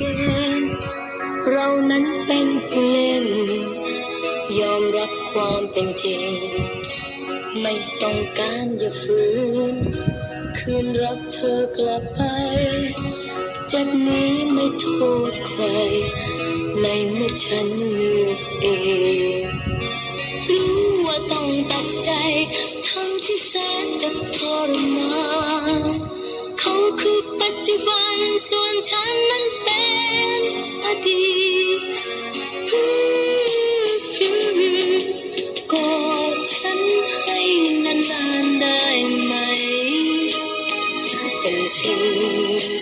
กฎเกณฑ์เรานั้นเป็นผู้เล่น ยอมรับความเป็นจริง ไม่ต้องการอย่าฝืน คืนรักเธอกลับไปจากนี้ไม่โทษใคร ในเมื่อฉันเลือกเองรู้ว่าต้องตัดใจทำที่แสนจะทรมาน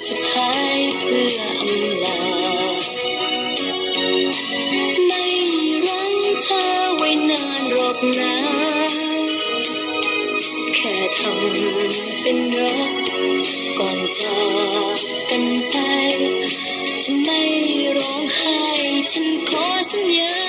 สุดท้ายเพื่ออำลาไม่รังเธอไว้นานรอบนาแค่ทำเป็นรักก่อนจากกันไป จะไม่ร้องไห้ฉันขอสัญญา